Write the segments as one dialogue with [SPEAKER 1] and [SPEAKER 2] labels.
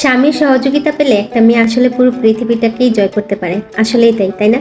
[SPEAKER 1] স্বামীর সহযোগিতা পেলে একটা মেয়ে আসলে পুরো পৃথিবীটাকেই জয় করতে পারে। আসলেই তাই তাই না?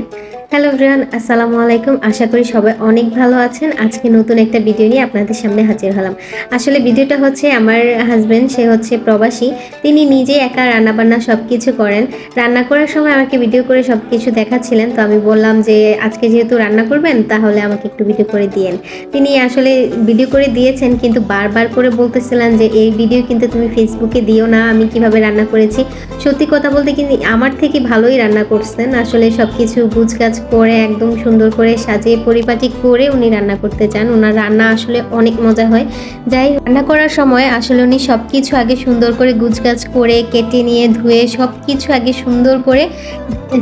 [SPEAKER 1] হ্যালো ব্রিয়ান আসসালামু আলাইকুম। আশা করি সবাই অনেক ভালো আছেন। আজকে নতুন একটা ভিডিও নিয়ে আপনাদের সামনে হাজির হলাম। আসলে ভিডিওটা হচ্ছে আমার হাজবেন্ড সে হচ্ছে প্রবাসী। তিনি নিজে একা রান্নাবান্না সব কিছু করেন। রান্না করার সময় আমাকে ভিডিও করে সব কিছু দেখাচ্ছিলেন। তো আমি বললাম যে, আজকে যেহেতু রান্না করবেন, তাহলে আমাকে একটু ভিডিও করে দিয়েন। তিনি আসলে ভিডিও করে দিয়েছেন, কিন্তু বারবার করে বলতেছিলেন যে, এই ভিডিও কিন্তু তুমি ফেসবুকে দিও না, আমি কীভাবে রান্না করেছি? সত্যি কথা বলতে, কিন্তু আমার থেকে ভালোই রান্না করছেন। আসলে সব কিছু গুছগাছ করে, একদম সুন্দর করে সাজিয়ে পরিপাটি করে উনি রান্না করতে চান। ওনার রান্না আসলে অনেক মজা হয়। যাই রান্না করার সময় আসলে উনি সব কিছু আগে সুন্দর করে গুছগাছ করে, কেটে নিয়ে ধুয়ে সব কিছু আগে সুন্দর করে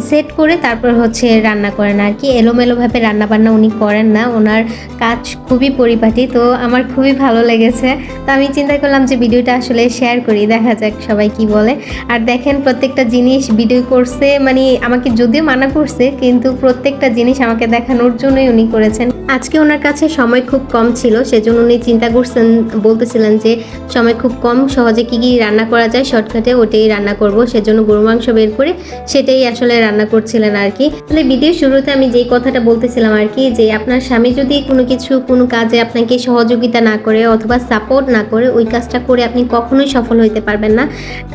[SPEAKER 1] সেট করে তারপর হচ্ছে রান্না করেন আর কি। এলোমেলোভাবে রান্না বান্না উনি করেন না। ওনার কাজ খুবই পরিপাটি। তো আমার খুবই ভালো লেগেছে। তো আমি চিন্তা করলাম যে ভিডিওটা আসলে শেয়ার করি, দেখা যাক সবাই কি বলে। আর দেখেন প্রত্যেকটা জিনিস ভিডিও করছে মানে আমাকে যদিও মানা করছে, কিন্তু প্রত্যেকটা জিনিস আমাকে দেখানোর জন্যই উনি করেছেন। আজকে ওনার কাছে সময় খুব কম ছিল, সেজন্য উনি চিন্তা করছেন, বলতেছিলেন যে সময় খুব কম, সহজে কি কি রান্না করা যায়, শর্টকাটে ওটাই রান্না করব, সেজন্য গরু মাংস বের করে সেটাই আসলে রান্না করছিলেন আর কি তাহলে ভিডিও শুরুতে আমি যেই কথাটা বলতেছিলাম আর কি যে আপনার স্বামী যদি কোনো কিছু, কোনো কাজে আপনাকে সহযোগিতা না করে অথবা সাপোর্ট না করে, ওই কাজটা করে আপনি কখনোই সফল হইতে পারবেন না।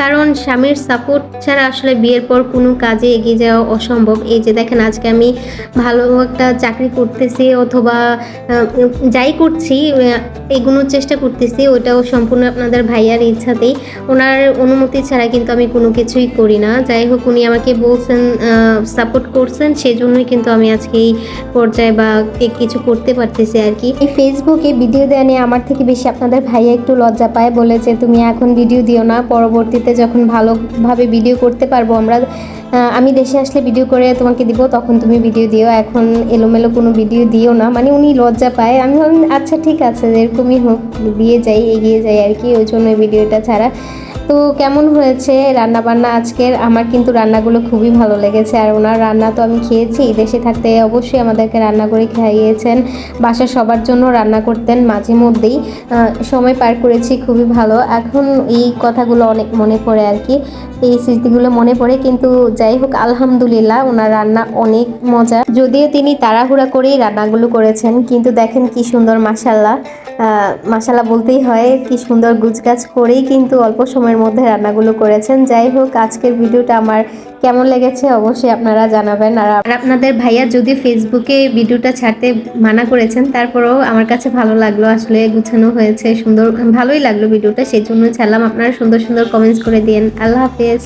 [SPEAKER 1] কারণ স্বামীর সাপোর্ট ছাড়া আসলে বিয়ের পর কোনো কাজে এগিয়ে যাওয়া অসম্ভব। এই যে দেখেন, আজকে আমি ভালো একটা চাকরি করতেছি, অথবা আহ, যাই করছি এগোনোর চেষ্টা করতেছি ওটাও সম্পূর্ণ আপনাদের ভাইয়ার ইচ্ছাতেই ওনার অনুমতি ছাড়া কিন্তু আমি কোনো কিছুই করি না। যাই হোক উনি আমাকে বলছেন সাপোর্ট করছেন সেজন্যই কিন্তু আমি আজকে এই পর্যায়ে বা কিছু করতে পারতেছি আর কি। এই ফেসবুকে ভিডিও দেওয়া নিয়ে আমার থেকে বেশি আপনাদের ভাইয়া একটু লজ্জা পায় বলে যে তুমি এখন ভিডিও দিও না পরবর্তীতে যখন ভালোভাবে ভিডিও করতে পারব আমরা আমি দেশে আসলে ভিডিও করে তোমাকে দিব, তখন তুমি ভিডিও দিও। এখন এলোমেলো কোনো ভিডিও দিও না। মানে উনি লজ্জা পায়। আমি ভাবলাম আচ্ছা ঠিক আছে, এরকমই হোক, দিয়ে যাই, এগিয়ে যাই আর কি। ওই জন্য ভিডিওটা ছাড়া। তো কেমন হয়েছে রান্না বান্না আজকের? আমার কিন্তু রান্নাগুলো খুবই ভালো লেগেছে আর ওনার রান্না তো আমি খেয়েছি। দেশে থাকতে অবশ্যই আমাদেরকে রান্না করে খাইয়েছেন। বাসার সবার জন্য রান্না করতেন মাঝে মধ্যেই। সময় পার করেছি, খুবই ভালো। এখন এই কথাগুলো অনেক মনে পড়ে আর কি। এই স্মৃতিগুলো মনে পড়ে, কিন্তু যাই হোক, আলহামদুলিল্লাহ ওনার রান্না অনেক মজা। যদিও তিনি তাড়াহুড়া করেই রান্নাগুলো করেছেন, কিন্তু দেখেন কি সুন্দর মাসাল্লাহ মাসাল্লাহ বলতেই হয়, কি সুন্দর গুজগাছ করেই কিন্তু অল্প সময়ের মধ্যে রান্নাগুলো করেছেন। যাই হোক, আজকের ভিডিওটা আমার কেমন লেগেছে অবশ্যই আপনারা জানাবেন। আর আপনাদের ভাইয়া যদি ফেসবুকে ভিডিওটা ছাড়তে মানা করেছেন, তারপরেও আমার কাছে ভালো লাগল। আসলে গুছানো হয়েছে, সুন্দর, ভালোই লাগল ভিডিওটা। সেই জন্য ছাড়লাম। আপনারা সুন্দর সুন্দর কমেন্টস করে দিন আল্লাহ হাফেজ।